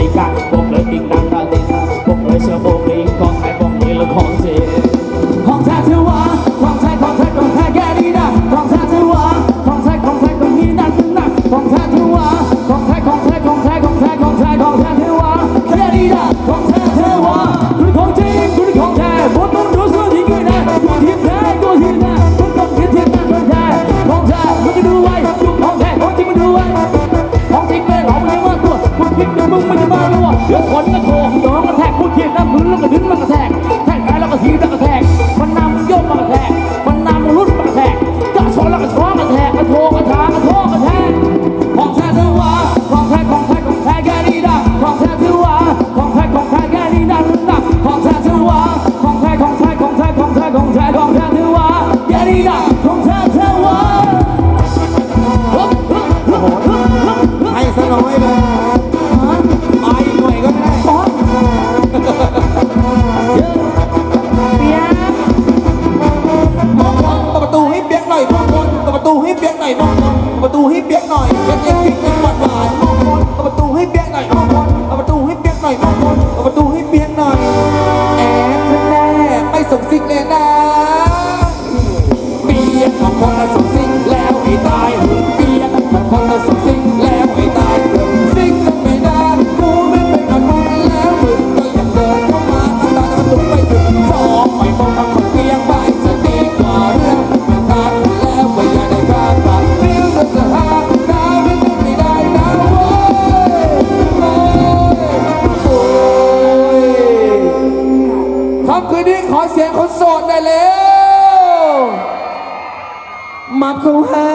ติงดังวงเลยติงดังดังติงดังวงเลยเสือโบกลิงกอง คิดดูมึงไม่ได้บ้าแล้ววะเดี๋ยวขนกระโถกน้องกระแทกพูดเทียนน้ำพื้นแล้วก็ดึงมันกระแทก เอาประตูให้เปียกหน่อยเปียกเล็กพริกเล็กหานหานประตูให้เปียกหน่อยประตูให้เปียกหน่อยประตูให้เปียกหน่อยแอนแน่ไม่สงสิกเลยนะเปียกของคนละำคืนนี้ขอเสียงคนโสดได้อยเร็วมาเข้าให้